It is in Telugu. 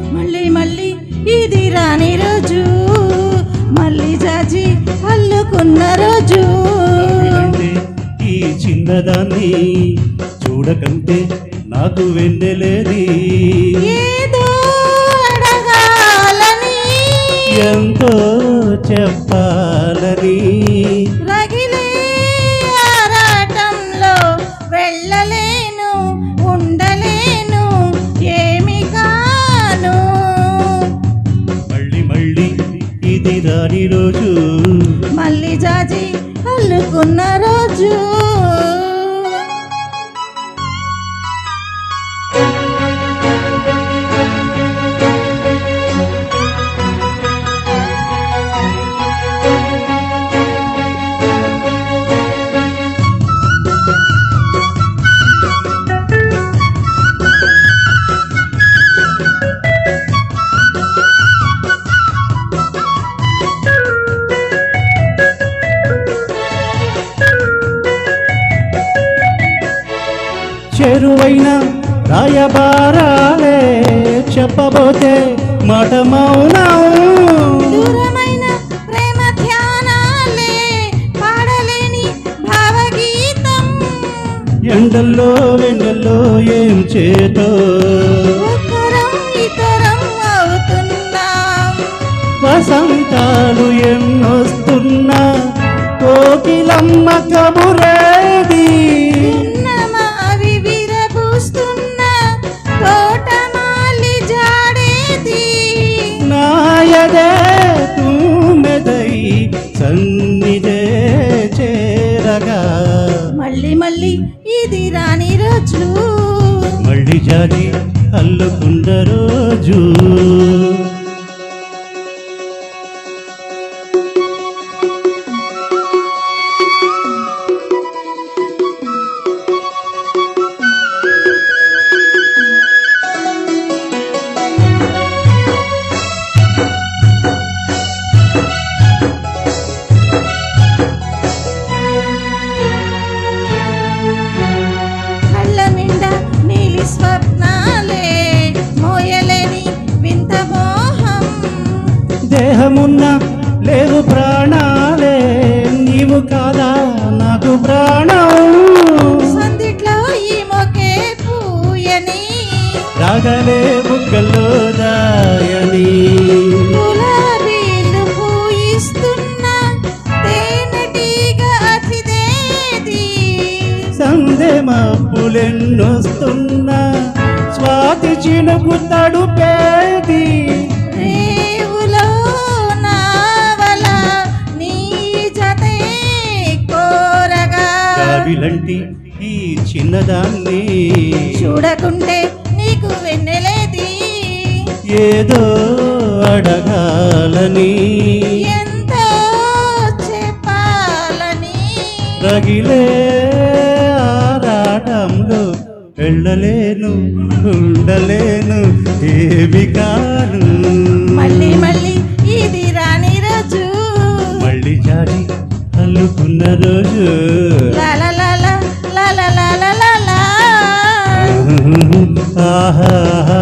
మళ్ళీ మళ్ళీ ఇది రాని రోజు. మళ్ళీ జాజి అల్లుకున్న రోజు. ఈ చిన్నదాన్ని చూడకంటే నాకు వెన్నెలేది. ఎంతో చెప్పాలని. రగిలే ఆరాటంలో వెళ్ళలేను. ఉండ అల్లుకున్నది రోజు మళ్ళీ జాజి అల్లుకున్న రోజు thank you చెరువైన రాయబారాలే చెప్పబోతే మాట మౌనం ఎండల్లో వెండల్లో ఏం చేతో? వసంతాలు ఎన్నొస్తున్నా? కోకిలమ్మ కబురేది? సన్నిధే చేరగా. మళ్ళీ మళ్ళీ ఇది రాని రోజు మళ్ళీ జాజి అల్లుకున్న రోజు. దేహమున్న లేవు ప్రాణాలే. నీవు కాదా? నాకు ప్రాణం. సందిట్లో ఈ మొకే పూయని. రాగలే బుగ్గల్లో దాయని. గులాబీలు పూయిస్తున్న తేనెటీగ అతిదేది సందే మబ్బులెన్నొస్తున్నా స్వాతి చినుకు తడుపేది కావిలంటి ఈ చిన్నదాన్ని. చూడకుంటే నీకు వెన్నెలేది. ఏదో అడగాలని. ఎంతో చెప్పాలని. రగిలే ఆరాటంలో వెళ్ళలేను ఉండలేను ఏమి కాను. ha